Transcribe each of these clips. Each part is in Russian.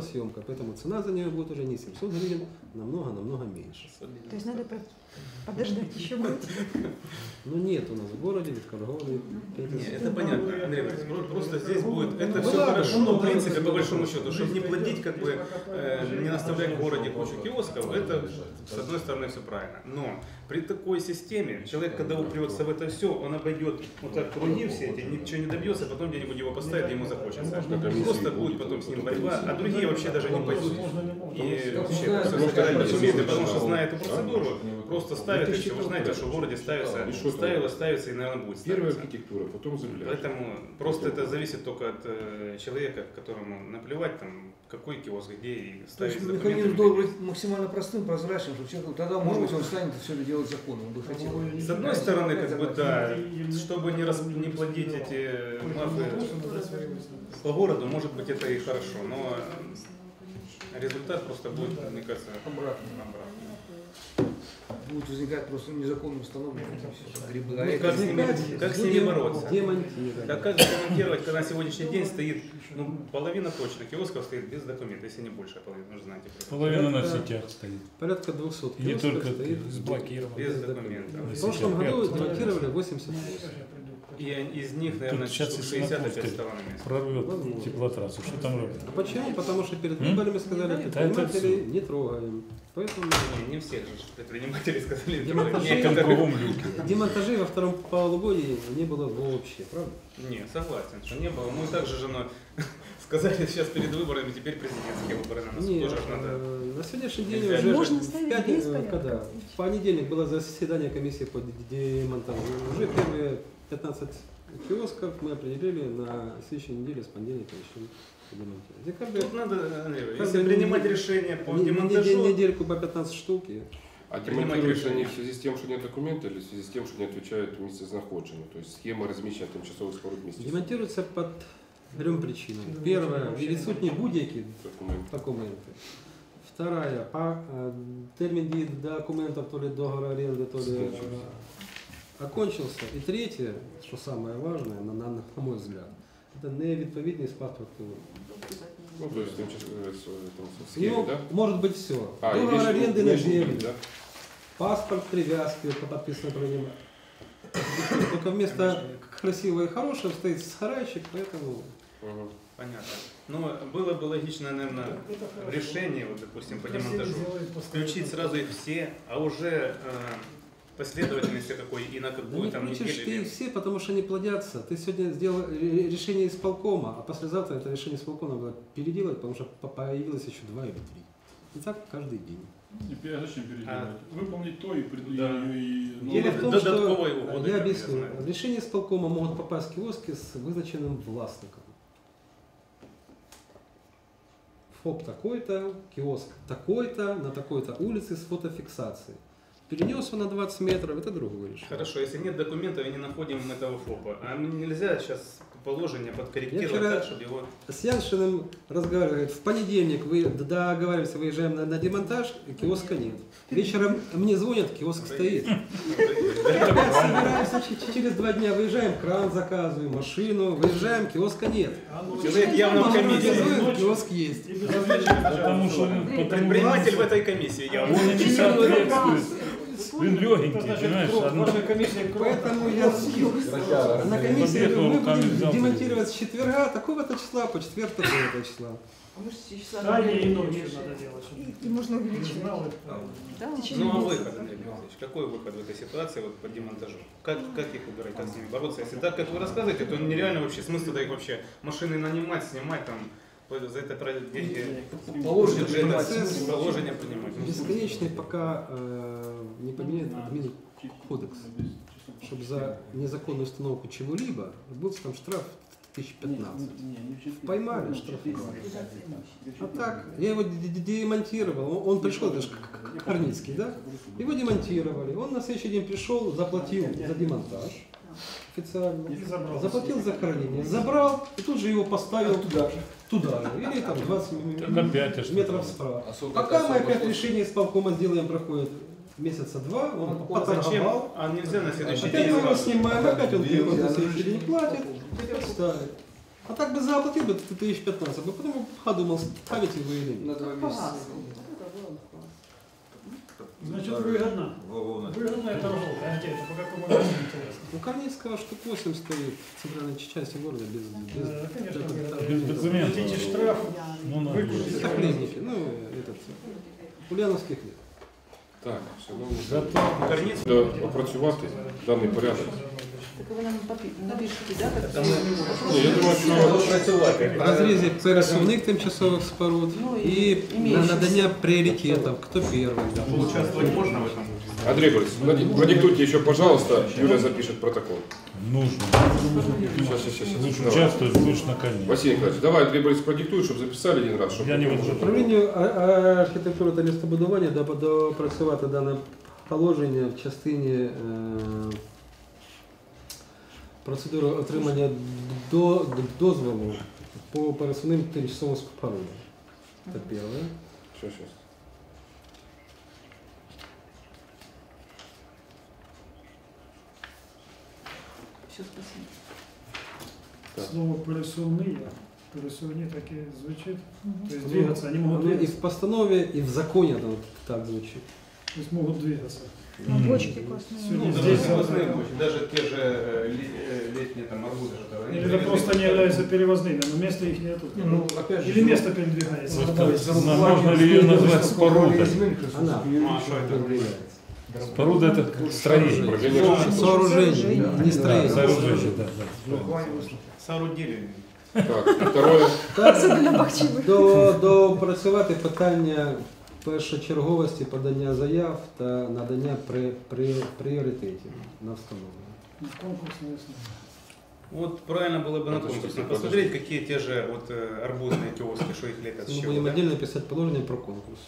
съемка, поэтому цена за нее будет уже не 700 гривен, намного-намного меньше. То есть надо по- подождать еще год. Но нет у нас в городе, в торговле. Не, это понятно, Андрей просто здесь будет, это Ну все хорошо, ну, в принципе, ну, по ну, большому счету, чтобы не плодить, как бы, э, не наставлять в городе кучу киосков, это, с одной стороны, все правильно. Но при такой системе, человек, когда упрется в это все, он обойдет вот так круги все эти, ничего не добьется, потом где-нибудь его поставит, ему захочется. Просто будет потом с ним борьба, а другие вообще даже не пойдут. И вообще, потому что зная эту процедуру, просто ставят, и. Вы знаете, что в городе ставится, ставилось, ставится и, наверное, будет Первая ставиться. архитектура, потом земля. Поэтому просто это зависит только от э, человека, которому наплевать, там, какой киоск, где и То ставить есть документы. механизм должен быть максимально простым, прозрачным, чтобы человек, тогда, может быть, он станет все это делать законом, он бы хотел. С одной стороны, как бы, да, чтобы не, рас- не плодить эти мафы по городу, может быть, это и хорошо, но результат просто будет, мне кажется, Обратно. обратный. Будет возникать просто незаконно установленные грибы. А Ну, это как с ними, как с ними бороться? Демонтировать. Так как демонтировать, когда на сегодняшний день стоит, ну, половина точно киосков стоит без документов, если не больше половины, вы же знаете. прекрасно. Половина на Это- сетях стоит. Порядка 200 И не киосков только стоит заблокировано. Без документов. В прошлом году демонтировали 80 И из них, наверное, Тут сейчас штук и 60 опять стало на прорвет Возможно. теплотрассу. Что там робить? А почему? Потому что перед выборами сказали, предпринимателей не трогаем. Поэтому Не, не всех же предприниматели сказали. Демонтажи. Некоторые. Кругом люки. демонтажей во втором полугодии не было вообще, правда? Не, согласен, что не было. Мы также же но, сказали сейчас перед выборами, теперь президентские выборы на нас Нет, тоже надо. э, на сегодняшний день Нельзя. уже Можно ставить пятни- без порядка. когда? В понедельник было заседание комиссии по демонтажу. Уже первые 15 киосков мы определили на следующей неделе с понедельника начнем демонтировать. И каждый- Тут надо, Андрей, Каждый если принимать не- решение по не- не- демонтажу, недельку по 15 штук. и- А Принимать демонтируются они решение. в связи с тем, что нет документа, или в связи с тем, что не отвечают місцезнаходження? То есть схема розміщення тимчасових споруд місць. Демонтируется по трем причинам. Первое, відсутні будь-які Документ. документы. Вторая, по э, термин дії документов, то ли договора аренды, то ли э, Закончился. окончился. И третье, что самое важное, на, на, на мой взгляд, это невідповідність паспорту. Ну, то есть тимчасові в там, в У схемі, него да? может быть все. А, и Договор весь- аренды на весь землю, документ, да? паспорт привязки, по подписанному про него. Только вместо красивого и хорошего стоит сарайчик, поэтому Мгм. понятно. Но было бы логично, наверное, в решении, вот, допустим, по демонтажу, включить сразу их все, а уже э, последовательности какой и на какую не там ты неделю. их все, потому что они плодятся. Ты сегодня сделал ре- решение исполкома, а послезавтра это решение исполкома надо переделать, потому что по- появилось еще два или три. И так каждый день. Не Зачем переделывать? А. Выполнить то и, пред- Да. и, ну, Дело в том, что додатковые э, угоды, я я объясню. знаю. В решение исполкома могут попасть киоски с вызначенным властником. ФОП такой-то, киоск такой-то, на такой-то улице с фотофиксацией. Перенес он на 20 метров, это другое решение. Хорошо, если нет документов и не находим этого ФОПа, а нельзя сейчас положение подкорректировать Я вчера- так, чтобы его... С Яншиным разговариваю, говорит, в понедельник вы договариваемся, выезжаем на, на демонтаж, и киоска нет. Вечером мне звонят, киоск стоит. Опять собираемся, через два дня выезжаем, кран заказываем, машину, выезжаем, киоска нет. Человек явно в комиссии. Организуем, киоск есть. Потому что Предприниматель в этой комиссии явно. он соответствует. Он легенький, понимаешь? Одно- Поэтому я на комиссии Побегал, мы руками будем демонтировать с четверга такого-то числа по четверг такого-то числа. Да, и ночью надо делать. И, и можно. Да, течение Ну а выход, Андрей какой выход в этой ситуации вот, по демонтажу? Как, как их убирать, как с ними бороться? Если так, как вы рассказываете, то нереально вообще смысл да их вообще машины нанимать, снимать там, за это про деньги. Положено бюджета, принимать. положение принимать. Бесконечный, пока э, не поменяет админ кодекс, чтобы за незаконную установку чего-либо был там штраф 1015. Поймали, штрафовали. А так, я его демонтировал, он, пришел, это же Корницкий, да? Его демонтировали, он на следующий день пришел, заплатил за демонтаж официально, заплатил за хранение, забрал и тут же его поставил туда же, туда же, или там 20 Так м- опять, а что метров справа. Особо- Пока мы опять решение исполкома сделаем, проходит месяца два, он А поторговал, А нельзя на следующий опять день мы его снимаем, опять он приходит на следующий день платит, ставит. А так бы заплатил бы 1015, бы потом подумал, ставить его или нет. Значит, выгодно. Выгодная торговля. А где это? По какому адресу интересно? У Корнецкого штук 8 стоит в центральной части города без... без Да, конечно, Без документов. Платите штраф, Ну, выкупите. Это пленники, ну, этот, ульяновских нет. Так, Корнец. Треба опрацювати даний порядок. Так вы нам попи- напишите, да, как Ні, я думаю, що В розрізі пересувних тимчасових споруд Ну, і і на імеючіся. надання пріоритетів, хто перший. да. Поучаствовать можно в этом? Андрей Борисович, нади- продиктуйте еще, пожалуйста, Юля запишет протокол. нужно. Сейчас, сейчас, сейчас. Лучше участвовать будешь на коне. Василий Николаевич, давай Андрей Борисович продиктуй, чтобы записали один раз. Чтобы Я не потом возражаю. уже- Управлінню а- а- архітектури та містобудування до- допрацювати дане положення в частині е, процедури отримання до, дозволу по пересувним тимчасовим спорудам. Це перше. Сейчас, сейчас. Все, спасибо. Слово пересувные, пересувні таке звучит. То есть двигаться, они могут Воно і в двигаться. постанові, і в законі воно так звучить. То есть могут двигаться. Ну, бочки. Сегодня Ну, здесь, даже, завтра там. даже те же э, э, летние там арбузы, Или это просто не являются перевозными, но места их нету. Ну, опять же, Или место передвигается. Ну, можно ли ее назвать спорудой? Она. А, что это? Является. Споруда это строение. Сооружение, не строение. Сооружение, да, да. Соорудили. Так, второе. Бахчевых. До, допрацювати питання першочерговості подання заяв та надання при, при, пріоритетів на встановлення. Ну, Конкурсная основа. Вот правильно было бы на Это что конкурсе такое? посмотреть, какие те же вот э, арбузные киоски, что их лепят с Ми чего, будемо да? віддільно писати положення про конкурс.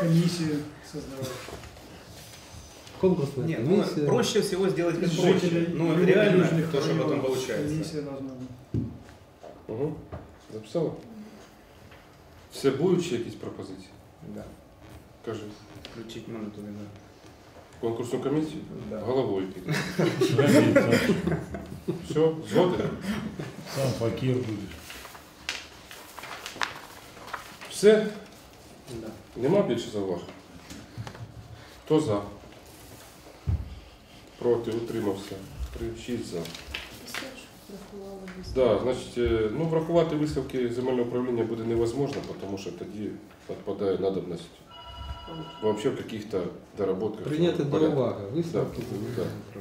Комиссию создавать. Конкурсна Нет, ну, комісія. проще всего сделать как Жителей проще. Ну, южных реально, то, что районов потом получается. Комиссия должна быть. Угу. Записала? Все будуть ще якісь пропозиції? Да. Кажи. Включить мониторинг. да. Конкурсну комісію? Да. Головою піде. Все, згоден? Сам факир будешь. Все? Да. Нема більше зауважень? Хто за? Проти, утримався. Три, шість за. Да, значить, е, ну, врахувати висновки земельного управління буде невозможно, тому що тоді відпадає надобність вообще в каких-то доработках. Прийняти до уваги. Висновки. Да, да.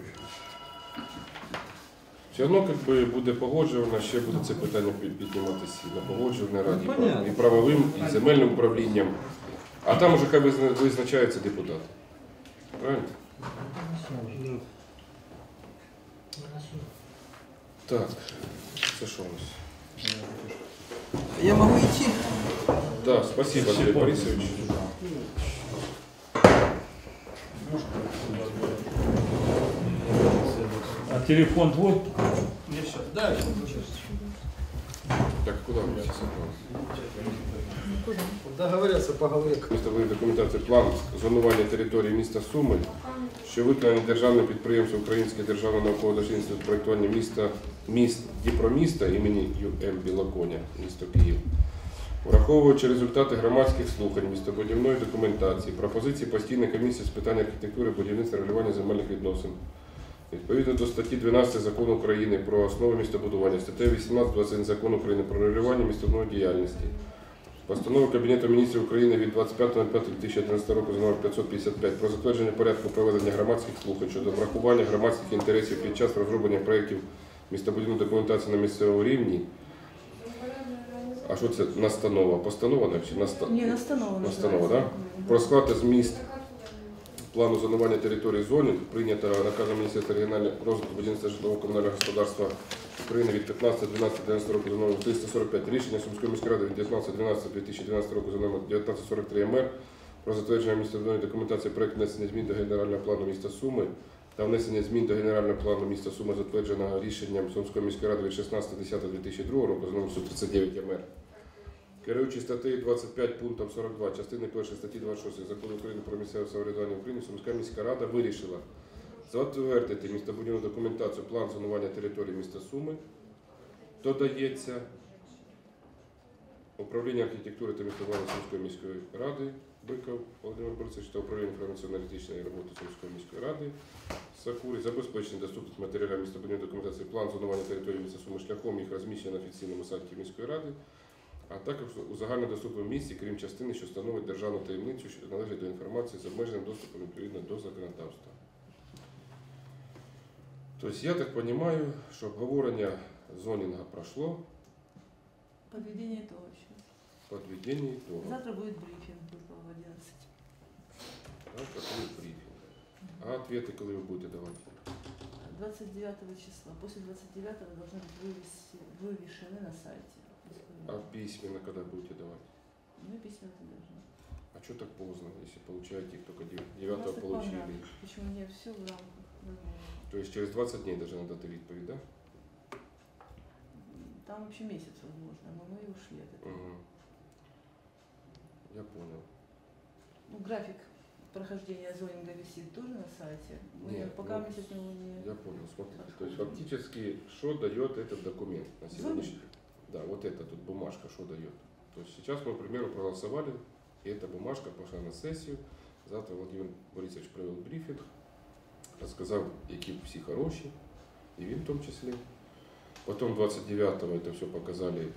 Все одно как би, буде погоджувано, ще буде це питання пі- підніматися і на погоджувальній раді, Ну, понятно. і правовим, і земельним управлінням. А там уже хай визна- визначаються депутати. Правильно? Ну, Так, це що у нас? Я можу йти? Да, спасибо, Андрей Борисович. А телефон твой? Так, куда мы все собрались? По голові. Виставлений документації план зонування території міста Суми, що виконаний державним підприємством Українське державне науково-дослідництво з проєктування міста міст Дніпроміста імені ЮМ Білоконя, місто Київ. Враховуючи результати громадських слухань, містобудівної документації, пропозиції постійної комісії з питань архітектури, будівництва регулювання земельних відносин. Відповідно до статті 12 Закону України про основи містобудування, статтею 18 21 Закону України про регулювання містобудівної діяльності. Постанова Кабінету міністрів України від 25.05.2011 року з номер 555 про затвердження порядку проведення громадських слухань щодо врахування громадських інтересів під час розроблення проєктів містобудівної документації на місцевому рівні. А що це настанова? Постанова чи наста... Не, настанова. Настанова, называется. Про склад та зміст плану зонування території зонів прийнято наказом Міністерства регіонального розвитку будівництва житлового комунального господарства України від 15.12.11 року за номером 345 рішення Сумської міської ради від 19.12.2012 року за номером 1943 МР про затвердження містобудівної документації проект внесення змін до генерального плану міста Суми та внесення змін до генерального плану міста Суми, затвердженого рішенням Сумської міської ради від 16.10.2002 року за номером 139 МР. Керуючи статтею 25 пунктом 42 частини 1 статті 26 Закону України про місцеве самоврядування України, Сумська міська рада вирішила затвердити містобудівну документацію план зонування території міста Суми. Додається управління архітектури та містобудування Сумської міської ради. Биков Володимир Борисович та управління інформаційно-аналітичної роботи Сумської міської ради Сакурі забезпечення доступних матеріалів містобудівної документації план зонування території міста Суми шляхом їх розміщення на офіційному сайті міської ради, а також у загальнодоступному місці, крім частини, що становить державну таємницю, що належить до інформації з обмеженим доступом відповідно до законодавства. Тобто я так розумію, що обговорення зонінга пройшло, Подведение итогов сейчас. підведення ітогу. Завтра было в 11. Так, такой брифинг. А ответы, коли ви будете давати? 29 числа. После 29 должны быть вывешены на сайте. А письменно, когда будете давать? Ну, письма ты должна. А что так поздно, если получаете их только У 9 нас так получили? Почему не все в рамках. То есть через 20 дней даже надо відповідь, да? Там вообще месяц возможно, но мы и ушли от этого. Угу. Я понял. Ну, график прохождения зонинга висит тоже на сайте. Мы Нет, пока ну, месяц его не... Я понял. Смотрите, то есть фактически, что дает этот документ на сегодняшний день? Да, вот эта тут бумажка, что дает. То есть сейчас мы, к примеру, проголосовали, и эта бумажка пошла на сессию. Завтра Владимир Борисович провел брифинг, розказав, які всі хороші, і він в тому числі. Потом 29-го это все показали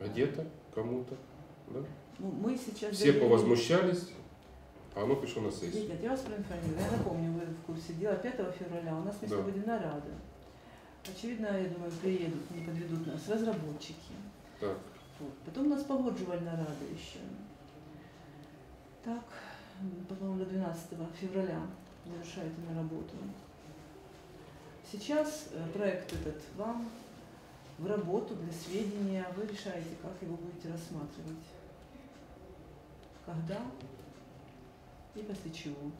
где-то, кому-то. Да? Ну, мы сейчас... Все довели- повозмущались, а оно пришло на сессию. Нет, нет, я вас проинформирую. Я напомню, вы в курсе дела. 5 февраля у нас Да. Местобудина Рада. Очевидно, я думаю, приедут, не подведут нас разработчики. Так, Вот. Потом у нас погоджувальная рада еще. Так, м, по-моему, до 12 февраля завершает она работу. Сейчас э, проект этот вам в работу для сведения. Вы решаете, как его будете рассматривать Когда и после чего.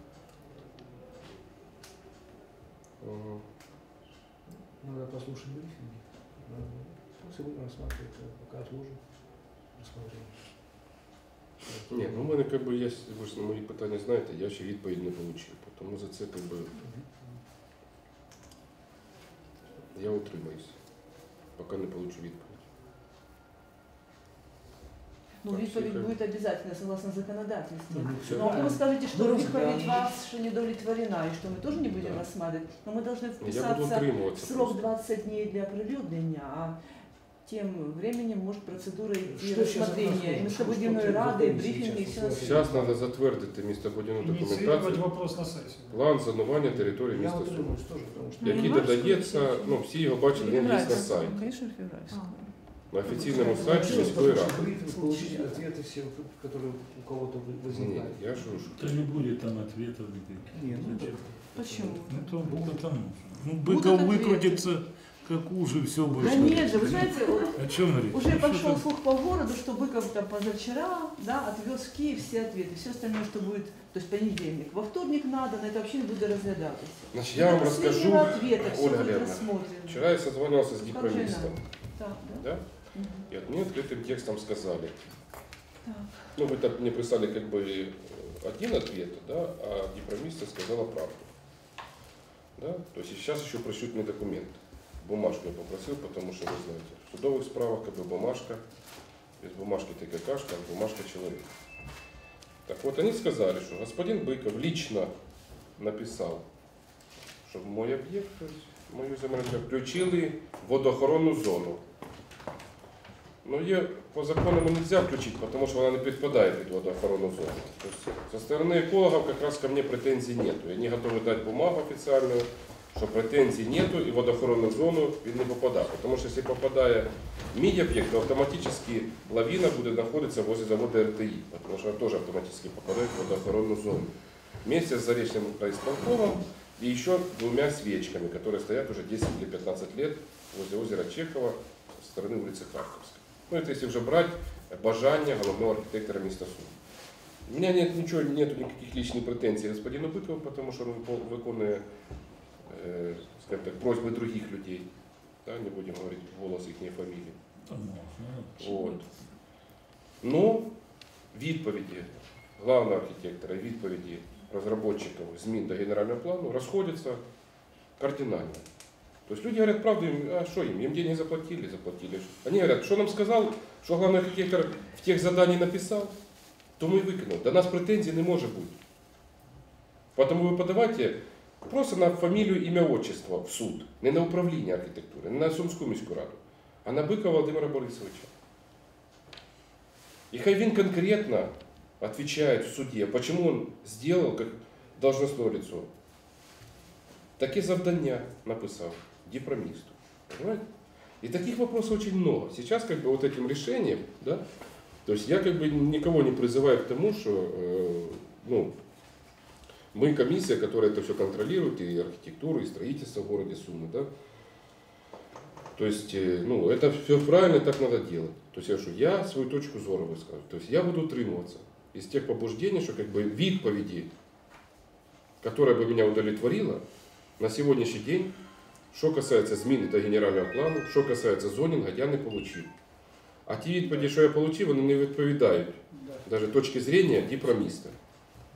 ага. Надо послушать брифинги. Надо. После будем рассматривать, а пока отложим рассмотрение. Ні, ну в мене как би є, ви ж на мої питання знаєте, я ще відповідь не отримав. Тому за це как би, я утримаюсь, поки не получу відповідь. Ну, Так, відповідь всі будет обязательно согласно законодательству. Ну, всё Ну, а правильно. вы скажете, что Ну, відповідь да. вас не удовлетворена, и что мы тоже не будем Да. рассматривать. Но мы должны Я буду вписаться утримуватися. в срок просто. 20 дней для оприлюднения, а тем временем может процедура идти Что сейчас рассмотрения происходит? и местобудивной Что- что рады, и происходит брифинги, и сейчас? все на свете. Зараз треба затвердити містобудівну Инициировать документацію, вопрос на сессию. план зонування території Я міста Суми, утримуюсь тоже, потому что... Ну, який январську додається, сесію. ну всі його бачили, він є на Февральскую. сайті, Конечно, февральскую. на офіційному сайті Хотелось міської послушать ради. брифинг, получить ответы все, которые у кого-то вы- Ні, возникают. я ж кажу, Да не будет там ответов никаких. Не, ну, Зачем? Почему? Ну, то, потому что. Ну, Будут Быков ответы. выкрутится, как уже, все будет. Да нет же, вы знаете, вот О чем говорить? Уже Ну, пошел что-то- слух по городу, что Быков там позавчера да, отвез в Киев все ответы. Все остальное, что будет, то есть понедельник. Во вторник надо, на это вообще не буде розглядатися. Значить, я вам До розкажу, последнего ответа все Ольга будет Леонидовна, рассмотрено. вчора я созвонився з Хороший діпромістом, Так, да? да? И от мне открытым текстом сказали, Так. ну вы так мне прислали как бы один ответ, да, а дипромиста сказала правду. Да? То есть сейчас еще пришлют мне документ. Бумажку я попросил, потому что вы знаете, в судовых справах как бы бумажка, без бумажки ты какашка, а бумажка человек. Так вот, они сказали, что господин Быков лично написал, чтобы мой объект, то есть мою землю включили в водоохоронну зону. Ну, є по закону не можна включити, тому що вона не підпадає під водоохоронну зону. Тобто, со сторони екологів якраз ко мне претензій нету. Вони готові дати бумагу офіційну, що претензій нету і в водоохоронну зону він не попадає. Тому що якщо попадає мій об'єкт, то автоматично лавина буде знаходитися возле заводу РТІ, тому що вона теж автоматично попадає в водоохоронну зону. Вместе с Заречным райисполкомом и еще двумя свечками, которые стоят уже 10 или 15 лет возле озера Чехова со стороны улицы Харьковской. Ну, это если уже брать бажання головного архитектора места Сум. У меня нет ничего, нету никаких личных претензий господину Быкову, потому что он выпол- выполняет, э, скажем так, просьбы других людей. Да, не будем говорить голос их фамилии. Там можно. От. Ну, відповіді главного архітектора і відповіді розробників змін до генерального плану розходяться кардинально. То есть люди говорят правду, им, а что им, им деньги заплатили, заплатили. Они говорят, что нам сказал, что главный архитектор в тех заданий написал, то мы и виконали. До нас претензий не може бути. Потому ви подавайте просто на фамілію, ім'я, отчество в суд, не на управління архітектури, не на Сумську міську раду, а на Бика Володимира Борисовича. И хай він конкретно отвечает в суде, почему он сделал как должностное лицо. Таке завдання написал дипромисту. Понимаете? И таких вопросов очень много. Сейчас как бы вот этим решением, да, то есть я как бы никого не призываю к тому, что э, ну, мы комиссия, которая это все контролирует, и архитектуру, и строительство в городе Сумы, да. То есть, э, ну, это все правильно, так надо делать. То есть я что, я свою точку зора высказываю. То есть я буду утримываться из тех побуждений, что как бы відповіді, которая бы меня удовлетворила на сегодняшний день, що касається зміни та генерального плану, що касається зонінга, я не получив. А ті відповіді, що я отримав, вони не відповідають даже точки зрения дипромиста.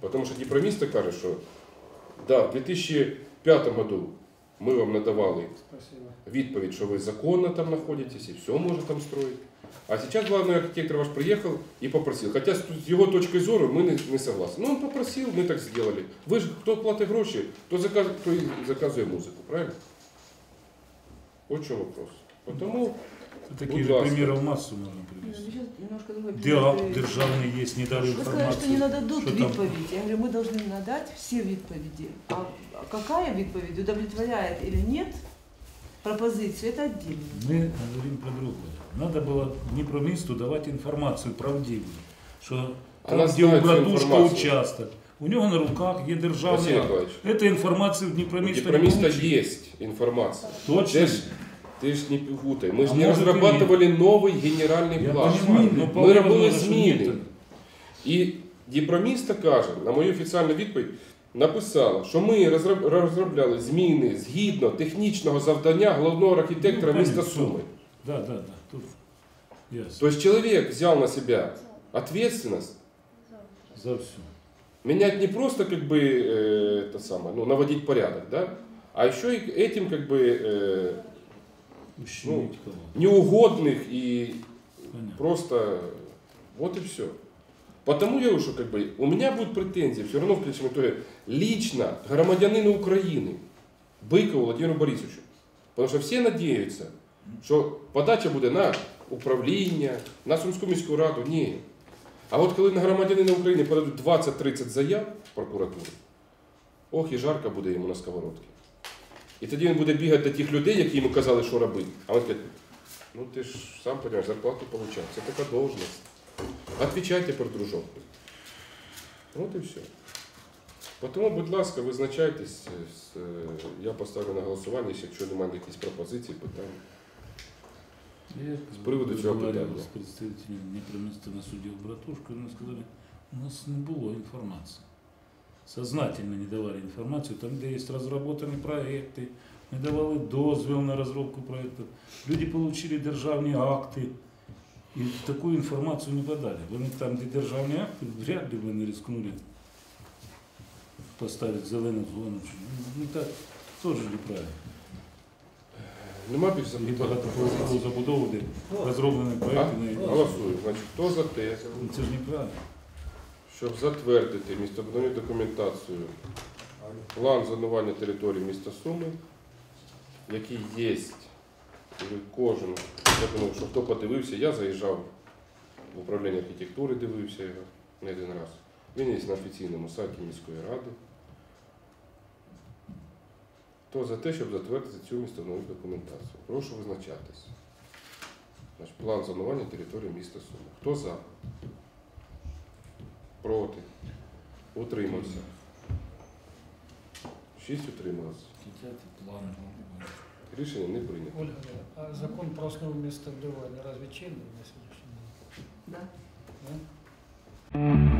Потому что дипромиста каже, что да, в 2005 году мы вам надавали Спасибо. відповідь, що ви законно там знаходитесь і все може там строить. А сейчас главный архитектор ваш приехал и попросил. Хотя с с его точкой зору мы не, не согласны. Ну, он попросил, мы так сделали. Вы же, кто платит гроши, то, заказ, то и заказывает музыку, правильно? Вот в чем вопрос. Потому Таких Будь же ласка. примеров массу можно Ну, привести. Сейчас немножко другой Де пример акт приведу. державний є, не дали Вы сказали, что не інформацію. нададут Что там? відповідь. Я говорю, мы должны надать все відповіді. А какая відповідь удовлетворяет или нет пропозицию, это отдельно. Мы говорим про другое. Надо было не про мисту давать информацию правдивую, что там, Она где у знает всю братушка информацию. участок, у него на руках є Василий державний акт. Николаевич, Эта информация в у Днепромиста не дипромиста получила. есть информация. Точно. Ты ж, ты ж не путай. Мы же А не может, и разрабатывали новый генеральный Я план. понимаю, но Ми вполне робили возможно, що зміни. ні. І діпроміста каже, на мою офіціальну відповідь, написала, що ми розроб- розробляли зміни згідно технічного завдання головного архітектора Ну, міста понятно. Суми. Да, да, да. Тут ясно. То есть человек взял на себя ответственность За все. менять не просто как бы э, это самое, ну, наводить порядок, да, а еще и этим как бы э, Ущемить кого. неугодных и Понятно. Просто вот и все. Потому я говорю, что как бы у меня будут претензии все равно в конечном итоге лично к громадянину Украины, Быкову Владимиру Борисовичу. Потому что все надеются, що подача буде на управління, на Сумську міську раду. Ні. А от коли на громадянина України подадуть 20-30 заяв в прокуратуру, ох і жарко буде йому на сковородці. І тоді він буде бігати до тих людей, які йому казали, що робити. А він каже, ну ти ж сам розумієш, зарплату получав. Це така должность. Отвечайте про дружок. От і все. Тому, будь ласка, визначайтесь. е, Я поставлю на голосування, якщо немає якихось пропозицій, питань. Я З приводу цього питання. с представителями Днепромиста на суде в Братушку, и сказали, у нас не было информации. Сознательно не давали информацию, там, где есть разработаны проекты, не давали дозвіл на розробку проектів. Люди получили державні акти і таку інформацію не подали. Вони там, де державні акти, вряд ли вони рискнули поставити зелену зону. Ну так теж неправильно. Нема більше І запитань? забудову, де розроблені А? Голосую. Значить, хто за те, Ну, Це ж неправильно. Щоб затвердити містобудівну документацію, план зонування території міста Суми, який є, кожен, я думаю, що хто подивився, я заїжджав в управління архітектури, дивився його не один раз. Він є на офіційному сайті міської ради. Хто за те, щоб затвердити цю містобудівну документацію? Прошу визначатись. План зонування території міста Суми. Хто за? Проти. Утримався. Шість утрималося. Рішення не прийнято. Ольга, а закон про основу містобудування разве чинний на сьогоднішній день? Да. Да?